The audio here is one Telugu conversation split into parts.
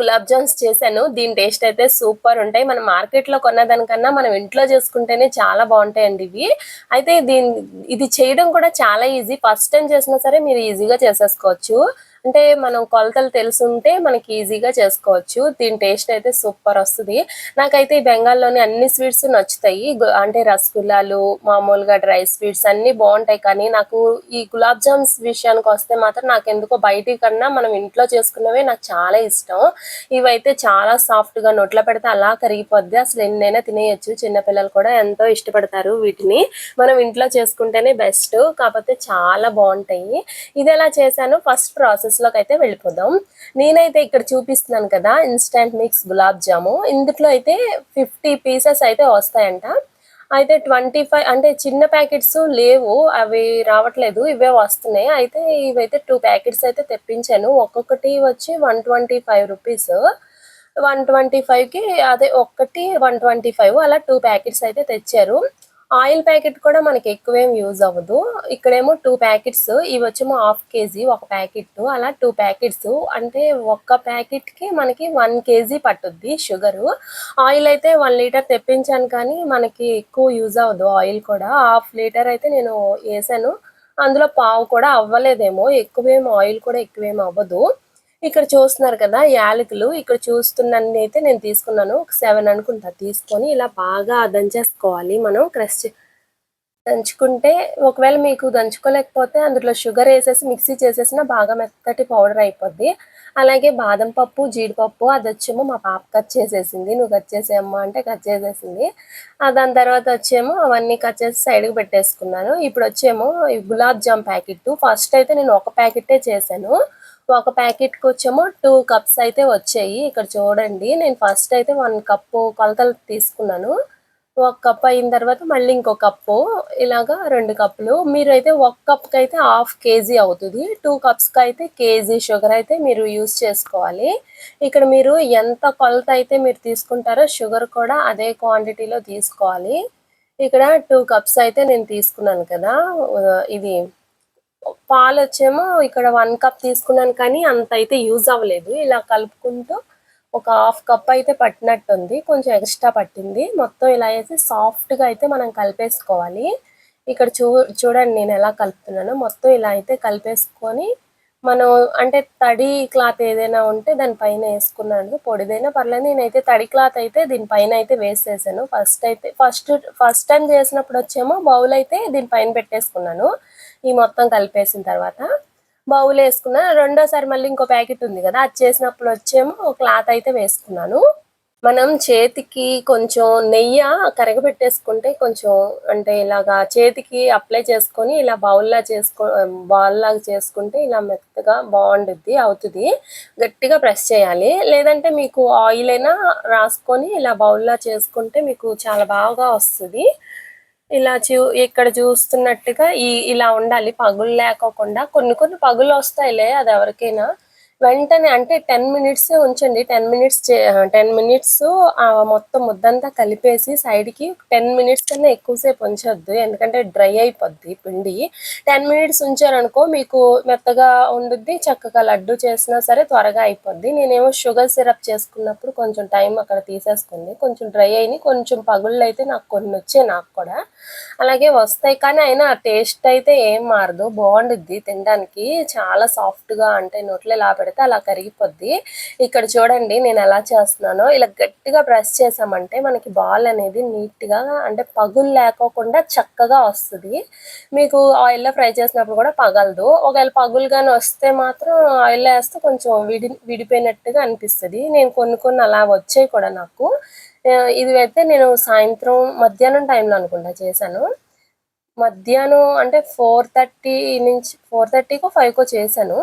గులాబ్ జామ్స్ చేశాను. దీని టేస్ట్ అయితే సూపర్ ఉంటాయి. మనం మార్కెట్లో కొన్నదానికన్నా మనం ఇంట్లో చేసుకుంటేనే చాలా బాగుంటాయండి ఇవి. అయితే దీని ఇది చేయడం కూడా చాలా ఈజీ. ఫస్ట్ టైం చేసినా సరే మీరు ఈజీగా చేసేసుకోవచ్చు. అంటే మనం కొలతలు తెలుసుంటే మనకి ఈజీగా చేసుకోవచ్చు. దీని టేస్ట్ అయితే సూపర్ వస్తుంది. నాకైతే ఈ బెంగాల్లోని అన్ని స్వీట్స్ నచ్చుతాయి. అంటే రసగుల్లాలు మామూలుగా డ్రై స్వీట్స్ అన్ని బాగుంటాయి. కానీ నాకు ఈ గులాబ్ జామ్స్ విషయానికి వస్తే మాత్రం నాకు ఎందుకో బయటి కన్నా మనం ఇంట్లో చేసుకున్నవే నాకు చాలా ఇష్టం. ఇవైతే చాలా సాఫ్ట్గా నోట్లో పెడితే అలా కరిగిపోద్ది. అసలు ఎన్నైనా తినేయచ్చు. చిన్నపిల్లలు కూడా ఎంతో ఇష్టపడతారు వీటిని. మనం ఇంట్లో చేసుకుంటేనే బెస్ట్. కాకపోతే చాలా బాగుంటాయి. ఇది ఎలా చేశాను? ఫస్ట్ ప్రాసెస్ లోకి అయితే వెళ్ళిపోదాం. నేనైతే ఇక్కడ చూపిస్తున్నాను కదా ఇన్స్టంట్ మిక్స్ గులాబ్ జాము. ఇందులో అయితే ఫిఫ్టీ పీసెస్ అయితే వస్తాయంట. అయితే ట్వంటీ ఫైవ్ అంటే చిన్న ప్యాకెట్స్ లేవు అవి రావట్లేదు ఇవే వస్తున్నాయి. అయితే ఇవైతే టూ ప్యాకెట్స్ అయితే తెప్పించాను. ఒక్కొక్కటి వచ్చి one twenty five rupees one twenty ఫైవ్కి అదే ఒక్కటి వన్ ట్వంటీ ఫైవ్ అలా టూ ప్యాకెట్స్ అయితే తెచ్చారు. ఆయిల్ ప్యాకెట్ కూడా మనకి ఎక్కువేం యూజ్ అవ్వదు. ఇక్కడేమో టూ ప్యాకెట్స్ ఇవి వచ్చేమో హాఫ్ కేజీ ఒక ప్యాకెట్ అలా టూ ప్యాకెట్స్. అంటే ఒక్క ప్యాకెట్కి మనకి వన్ కేజీ పట్టుద్ది షుగరు. ఆయిల్ అయితే వన్ లీటర్ తెప్పించాను కానీ మనకి ఎక్కువ యూజ్ అవ్వదు ఆయిల్ కూడా. హాఫ్ లీటర్ అయితే నేను వేసాను. అందులో పావు కూడా అవ్వలేదేమో. ఎక్కువేం ఆయిల్ కూడా ఎక్కువేం అవ్వదు. ఇక్కడ చూస్తున్నారు కదా యాలకులు. ఇక్కడ చూస్తున్నన్ని అయితే నేను తీసుకున్నాను. ఒక సెవెన్ అనుకుంటా. తీసుకొని ఇలా బాగా దంచేసుకోవాలి మనం. క్రష్ దంచుకుంటే ఒకవేళ మీకు దంచుకోలేకపోతే అందులో షుగర్ వేసేసి మిక్సీ చేసేసిన బాగా మెత్తటి పౌడర్ అయిపోద్ది. అలాగే బాదం పప్పు జీడిపప్పు అది వచ్చేమో మా పాప కట్ చేసేసింది. నువ్వు కట్ చేసేయమ్మా అంటే కట్ చేసేసింది. దాని తర్వాత వచ్చేమో అవన్నీ కట్ చేసి సైడ్కి పెట్టేసుకున్నాను. ఇప్పుడు వచ్చేమో ఈ గులాబ్ జామ్ ప్యాకెట్ ఫస్ట్ అయితే నేను ఒక ప్యాకెటే చేశాను. ఒక ప్యాకెట్కి వచ్చేమో టూ కప్స్ అయితే వచ్చాయి. ఇక్కడ చూడండి నేను ఫస్ట్ అయితే వన్ కప్పు కొలతలు తీసుకున్నాను. ఒక కప్ అయిన తర్వాత మళ్ళీ ఇంకో కప్పు ఇలాగా రెండు కప్పులు మీరు అయితే ఒక కప్కి అయితే హాఫ్ కేజీ అవుతుంది. టూ కప్స్కి అయితే కేజీ షుగర్ అయితే మీరు యూస్ చేసుకోవాలి. ఇక్కడ మీరు ఎంత కొలత అయితే మీరు తీసుకుంటారో షుగర్ కూడా అదే క్వాంటిటీలో తీసుకోవాలి. ఇక్కడ టూ కప్స్ అయితే నేను తీసుకున్నాను కదా. ఇది పాలు వచ్చేమో ఇక్కడ వన్ కప్ తీసుకున్నాను కానీ అంత అయితే యూజ్ అవ్వలేదు. ఇలా కలుపుకుంటూ ఒక హాఫ్ కప్ అయితే పట్టినట్టుంది. కొంచెం ఎక్స్ట్రా పట్టింది. మొత్తం ఇలా వేసి సాఫ్ట్గా అయితే మనం కలిపేసుకోవాలి. ఇక్కడ చూ చూడండి నేను ఎలా కలుపుతున్నాను. మొత్తం ఇలా అయితే కలిపేసుకొని మనం అంటే తడి క్లాత్ ఏదైనా ఉంటే దానిపైన వేసుకున్నాను. పొడిదైనా పర్లేదు. నేనైతే తడి క్లాత్ అయితే దీనిపైన అయితే వేసేసాను. ఫస్ట్ అయితే ఫస్ట్ ఫస్ట్ టైం చేసినప్పుడు వచ్చేమో బౌల్ అయితే దీనిపైన పెట్టేసుకున్నాను. ఈ మొత్తం కలిపేసిన తర్వాత బౌల్ వేసుకున్న రెండోసారి మళ్ళీ ఇంకో ప్యాకెట్ ఉంది కదా అది చేసినప్పుడు వచ్చేమో క్లాత్ అయితే వేసుకున్నాను. మనం చేతికి కొంచెం నెయ్యి కరగబెట్టేసుకుంటే కొంచెం అంటే ఇలాగా చేతికి అప్లై చేసుకొని ఇలా బౌల్లా చేసుకో బౌల్లాగా చేసుకుంటే ఇలా మెత్తగా బాగుండుద్ది అవుతుంది. గట్టిగా ప్రెస్ చేయాలి. లేదంటే మీకు ఆయిల్ అయినా రాసుకొని ఇలా బౌల్లా చేసుకుంటే మీకు చాలా బాగా వస్తుంది. ఇలా చూ ఇక్కడ చూస్తున్నట్టుగా ఈ ఇలా ఉండాలి. పగులు లేకోకుండా కొన్ని కొన్ని పగులు వస్తాయిలే అది ఎవరికైనా. వెంటనే అంటే టెన్ మినిట్స్ ఉంచండి. టెన్ మినిట్స్ టెన్ మినిట్స్ మొత్తం ముద్దంతా కలిపేసి సైడ్కి టెన్ మినిట్స్ కన్నా ఎక్కువసేపు ఉంచొద్దు. ఎందుకంటే డ్రై అయిపోద్ది పిండి. టెన్ మినిట్స్ ఉంచారనుకో మీకు మెత్తగా ఉండుద్ది చక్కగా లడ్డు చేసినా సరే త్వరగా అయిపోద్ది. నేనేమో షుగర్ సిరప్ చేసుకున్నప్పుడు కొంచెం టైం అక్కడ తీసేసుకుంది. కొంచెం డ్రై అయినాయి. కొంచెం పగుళ్ళు అయితే నాకు కొన్ని వచ్చాయి నాకు కూడా. అలాగే వస్తాయి. కానీ అయినా టేస్ట్ అయితే ఏం మారదు. బాగుండుద్ది తినడానికి. చాలా సాఫ్ట్గా అంటే నోట్లో ఎలా పడితే అలా కరిగిపోద్ది. ఇక్కడ చూడండి నేను ఎలా చేస్తున్నానో. ఇలా గట్టిగా ప్రెస్ చేసామంటే మనకి బాల్ అనేది నీట్గా అంటే పగులు లేకోకుండా చక్కగా వస్తుంది. మీకు ఆయిల్లో ఫ్రై చేసినప్పుడు కూడా పగలదు. ఒకవేళ పగులు కానీ వస్తే మాత్రం ఆయిల్లో వేస్తే కొంచెం విడి విడిపోయినట్టుగా అనిపిస్తుంది. నేను కొన్ని కొన్ని అలా వచ్చాయి కూడా నాకు. ఇది అయితే నేను సాయంత్రం మధ్యాహ్నం టైంలో అనుకుంటా చేశాను. మధ్యాహ్నం అంటే ఫోర్ థర్టీ నుంచి ఫోర్ థర్టీకో ఫైవ్కో చేశాను.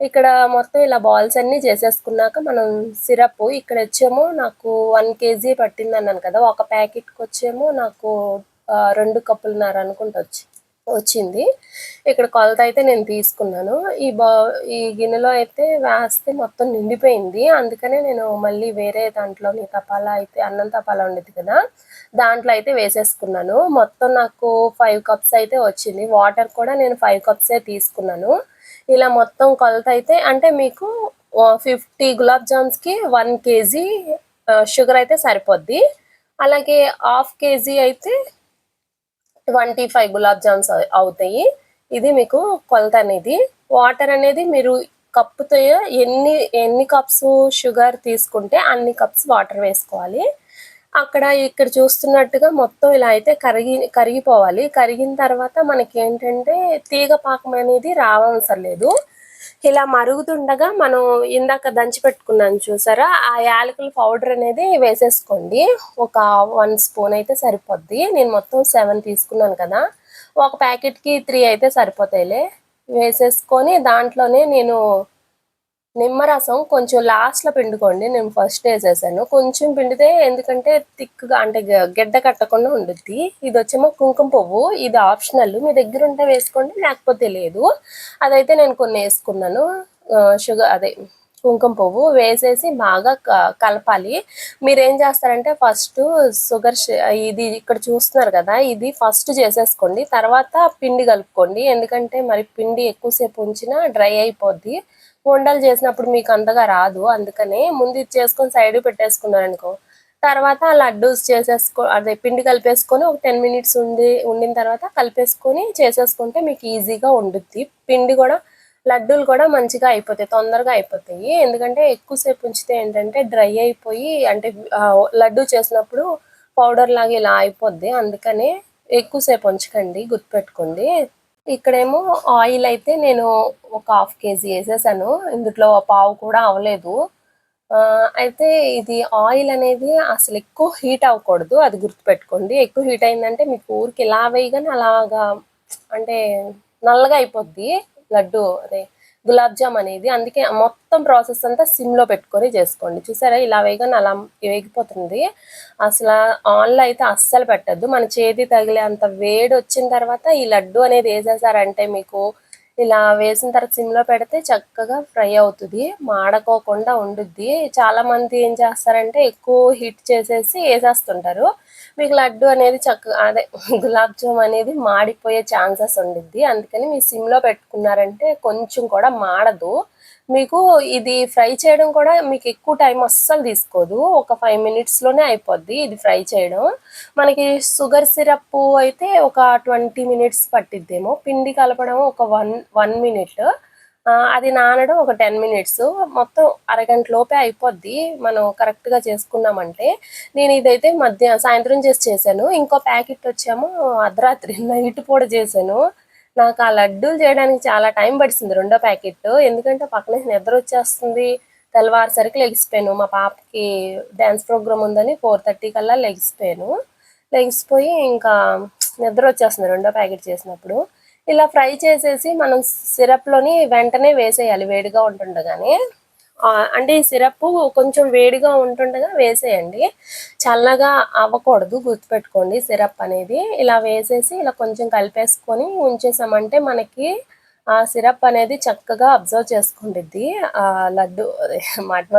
ఇక్కడ మొత్తం ఇలా బాల్స్ అన్నీ చేసేసుకున్నాక మనం సిరప్ ఇక్కడ వచ్చేమో నాకు వన్ కేజీ పట్టింది అన్నాను కదా ఒక ప్యాకెట్కి వచ్చేమో నాకు రెండు కప్పులున్నర అనుకుంటూ వచ్చి వచ్చింది. ఇక్కడ కొలత అయితే నేను తీసుకున్నాను. ఈ బా ఈ గిన్నెలో అయితే వేస్తే మొత్తం నిండిపోయింది. అందుకనే నేను మళ్ళీ వేరే దాంట్లోని తపాలా అయితే అన్నం తపాలా ఉండేది కదా దాంట్లో అయితే వేసేసుకున్నాను. మొత్తం నాకు ఫైవ్ కప్స్ అయితే వచ్చింది. వాటర్ కూడా నేను ఫైవ్ కప్సే తీసుకున్నాను. ఇలా మొత్తం కొలత అయితే అంటే మీకు ఫిఫ్టీ గులాబ్ జామ్స్కి వన్ కేజీ షుగర్ అయితే సరిపోద్ది. అలాగే హాఫ్ కేజీ అయితే ట్వంటీ ఫైవ్ గులాబ్ జామ్స్ అవుతాయి. ఇది మీకు కొలత అనేది. వాటర్ అనేది మీరు కప్పుతో ఎన్ని ఎన్ని కప్స్ షుగర్ తీసుకుంటే అన్ని కప్స్ వాటర్ వేసుకోవాలి. అక్కడ ఇక్కడ చూస్తున్నట్టుగా మొత్తం ఇలా అయితే కరిగి కరిగిపోవాలి. కరిగిన తర్వాత మనకి ఏంటంటే తీగ పాకం అనేది రావసరం లేదు. ఇలా మరుగుతుండగా మనం ఇందాక దంచి పెట్టుకున్నాను చూసారా? ఆ యాలకుల పౌడర్ అనేది వేసేసుకోండి. ఒక వన్ స్పూన్ అయితే సరిపోద్ది. నేను మొత్తం సెవెన్ తీసుకున్నాను కదా. ఒక ప్యాకెట్కి త్రీ అయితే సరిపోతాయిలే. వేసేసుకొని దాంట్లోనే నేను నిమ్మరసం కొంచెం లాస్ట్లో పిండుకోండి. నేను ఫస్ట్ వేసేసాను కొంచెం పిండితే ఎందుకంటే థిక్గా అంటే గ- గెడ్డ కట్టకుండా ఉండుద్ది. ఇది వచ్చేమో కుంకుమ పువ్వు. ఇది ఆప్షనల్ మీ దగ్గర ఉంటే వేసుకోండి లేకపోతే లేదు. అదైతే నేను కొన్ని వేసుకున్నాను. షుగర్ అదే కుంకుమ పువ్వు వేసేసి బాగా క- కలపాలి. మీరు ఏం చేస్తారంటే ఫస్ట్ షుగర్ ఇది ఇక్కడ చూస్తున్నారు కదా ఇది ఫస్ట్ చేసేసుకోండి. తర్వాత పిండి కలుపుకోండి. ఎందుకంటే మరి పిండి ఎక్కువసేపు ఉంచినా డ్రై అయిపోద్ది. ఉండలు చేసినప్పుడు మీకు అంతగా రాదు. అందుకనే ముందు ఇది చేసుకొని సైడ్ పెట్టేసుకున్నారు అనుకో తర్వాత లడ్డూస్ చేసేసుకో అదే పిండి కలిపేసుకొని ఒక టెన్ మినిట్స్ ఉండి ఉండిన తర్వాత కలిపేసుకొని చేసేసుకుంటే మీకు ఈజీగా ఉండుద్ది. పిండి కూడా లడ్డూలు కూడా మంచిగా అయిపోతాయి తొందరగా అయిపోతాయి. ఎందుకంటే ఎక్కువసేపు ఉంచితే ఏంటంటే డ్రై అయిపోయి అంటే లడ్డు చేసినప్పుడు పౌడర్ లాగా ఇలా అయిపోద్ది. అందుకనే ఎక్కువసేపు ఉంచకండి గుర్తుపెట్టుకోండి. ఇక్కడేమో ఆయిల్ అయితే నేను ఒక హాఫ్ కేజీ వేసేసాను. ఇందులో పావు కూడా అవ్వలేదు అయితే ఇది ఆయిల్ అనేది అసలు ఎక్కువ హీట్ అవ్వకూడదు. అది గుర్తుపెట్టుకోండి. ఎక్కువ హీట్ అయిందంటే మీకు ఊరికి ఇలా వేయగానే అలాగా అంటే నల్లగా అయిపోద్ది. లడ్డు అదే గులాబ్ జామ్ అనేది. అందుకే మొత్తం ప్రాసెస్ అంతా సిమ్లో పెట్టుకొని చేసుకోండి. చూసారా? ఇలా వేయగానే అలా వేగిపోతుంది. అసలు ఆన్లో అయితే అస్సలు పెట్టద్దు. మన చేతి తగిలే అంత వేడి వచ్చిన తర్వాత ఈ లడ్డు అనేది వేసేసారంటే మీకు ఇలా వేసిన తర్వాత సిమ్లో పెడితే చక్కగా ఫ్రై అవుతుంది మాడకోకుండా ఉండుద్ది. చాలా మంది ఏం చేస్తారంటే ఎక్కువ హీట్ చేసేసి వేసేస్తుంటారు. మీకు లడ్డు అనేది చక్కగా అదే గులాబ్ జామ్ అనేది మాడిపోయే ఛాన్సెస్ ఉండిద్ది. అందుకని మీ సిమ్లో పెట్టుకున్నారంటే కొంచెం కూడా మాడదు. మీకు ఇది ఫ్రై చేయడం కూడా మీకు ఎక్కువ టైం అస్సలు తీసుకోదు. ఒక ఫైవ్ మినిట్స్లోనే అయిపోద్ది ఇది ఫ్రై చేయడం. మనకి షుగర్ సిరప్ అయితే ఒక ట్వంటీ మినిట్స్ పట్టిద్దేమో. పిండి కలపడం ఒక వన్ వన్ మినిట్. అది నానడం ఒక టెన్ మినిట్స్. మొత్తం అరగంట లోపే అయిపోద్ది. మనం కరెక్ట్గా చేసుకున్నామంటే నేను ఇదైతే మధ్య సాయంత్రం చేసి చేశాను. ఇంకో ప్యాకెట్ వచ్చేమో అర్ధరాత్రి నైట్ పూట చేశాను. నాకు ఆ లడ్డూలు చేయడానికి చాలా టైం పడిసింది రెండో ప్యాకెట్. ఎందుకంటే పక్కన నిద్ర వచ్చేస్తుంది. తెల్లవారుసరికి లెగిసిపోయాను. మా పాపకి డ్యాన్స్ ప్రోగ్రామ్ ఉందని ఫోర్ థర్టీ కల్లా లెగిసిపోయాను. లెగిసిపోయి ఇంకా నిద్ర వచ్చేస్తుంది రెండో ప్యాకెట్ చేసినప్పుడు. ఇలా ఫ్రై చేసేసి మనం సిరప్లోని వెంటనే వేసేయాలి వేడిగా ఉంటుండగానే. అంటే ఈ సిరప్ కొంచెం వేడిగా ఉంటుండగా వేసేయండి. చల్లగా అవ్వకూడదు గుర్తుపెట్టుకోండి సిరప్ అనేది. ఇలా వేసేసి ఇలా కొంచెం కలిపేసుకొని ఉంచేసామంటే మనకి ఆ సిరప్ అనేది చక్కగా అబ్జర్వ్ చేసుకుంటుంది ఆ లడ్డు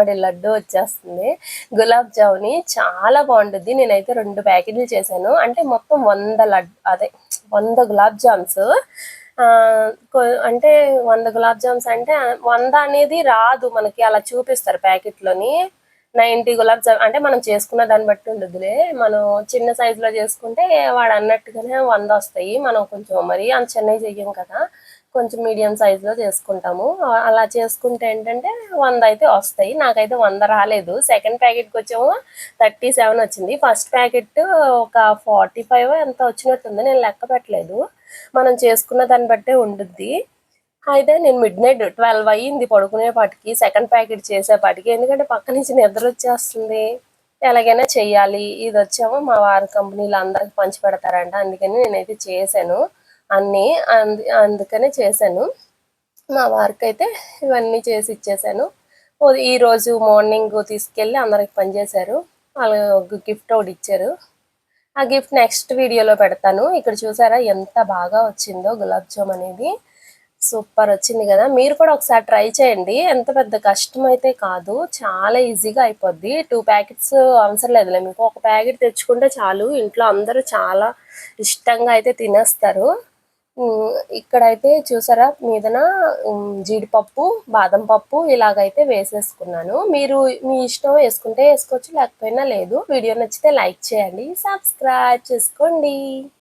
అదే లడ్డు వచ్చేస్తుంది. గులాబ్ జాముని చాలా బాగుంటుంది. నేనైతే రెండు ప్యాకెట్లు చేశాను. అంటే మొత్తం వంద లడ్ అదే వంద గులాబ్ జామ్స్ అంటే వంద గులాబ్ జామ్స్ అంటే వంద అనేది రాదు మనకి అలా చూపిస్తారు ప్యాకెట్లోని. నైంటీ గులాబ్ జామ్ అంటే మనం చేసుకున్న దాన్ని బట్టి ఉండదులే మనం చిన్న సైజులో చేసుకుంటే వాడు అన్నట్టుగానే వంద వస్తాయి. మనం కొంచెం మరీ అంత చెన్నై చెయ్యం కదా. కొంచెం మీడియం సైజులో చేసుకుంటాము. అలా చేసుకుంటే ఏంటంటే వంద అయితే వస్తాయి. నాకైతే వంద రాలేదు. సెకండ్ ప్యాకెట్కి వచ్చేమో థర్టీ సెవెన్ వచ్చింది. ఫస్ట్ ప్యాకెట్ ఒక ఫార్టీ ఫైవ్ ఎంత వచ్చినట్టుంది. నేను లెక్క పెట్టలేదు. మనం చేసుకున్న దాన్ని బట్టే ఉండుద్ది. అయితే నేను మిడ్ నైట్ ట్వెల్వ్ అయ్యింది పడుకునేపాటికి సెకండ్ ప్యాకెట్ చేసేపాటికి. ఎందుకంటే పక్క నుంచి నిద్ర వచ్చేస్తుంది. ఎలాగైనా చెయ్యాలి. ఇది వచ్చేమో మా వారి కంపెనీలో అందరికి పంచి పెడతారంట. అందుకని నేనైతే చేశాను. అన్నీ అందు అందుకనే చేశాను. మా వారికి అయితే ఇవన్నీ చేసి ఇచ్చేసాను ఈరోజు ఈ రోజు మార్నింగ్ తీసుకెళ్ళి అందరికి పనిచేశారు. వాళ్ళు ఒక గిఫ్ట్ ఒకటి ఇచ్చారు. ఆ గిఫ్ట్ నెక్స్ట్ వీడియోలో పెడతాను. ఇక్కడ చూసారా ఎంత బాగా వచ్చిందో గులాబ్ జామ్ అనేది. సూపర్ వచ్చింది కదా. మీరు కూడా ఒకసారి ట్రై చేయండి. ఎంత పెద్ద కష్టం అయితే కాదు. చాలా ఈజీగా అయిపోద్ది. టూ ప్యాకెట్స్ అవసరం లేదులే. మీకు ఒక ప్యాకెట్ తెచ్చుకుంటే చాలు. ఇంట్లో అందరూ చాలా ఇష్టంగా అయితే తినేస్తారు. ఇక్కడైతే చూసారా మీదన జీడిపప్పు బాదం పప్పు ఇలాగైతే వేసేసుకున్నాను. మీరు మీ ఇష్టం వేసుకుంటే వేసుకోవచ్చు లేకపోయినా లేదు. వీడియో నచ్చితే లైక్ చేయండి సబ్స్క్రైబ్ చేసుకోండి.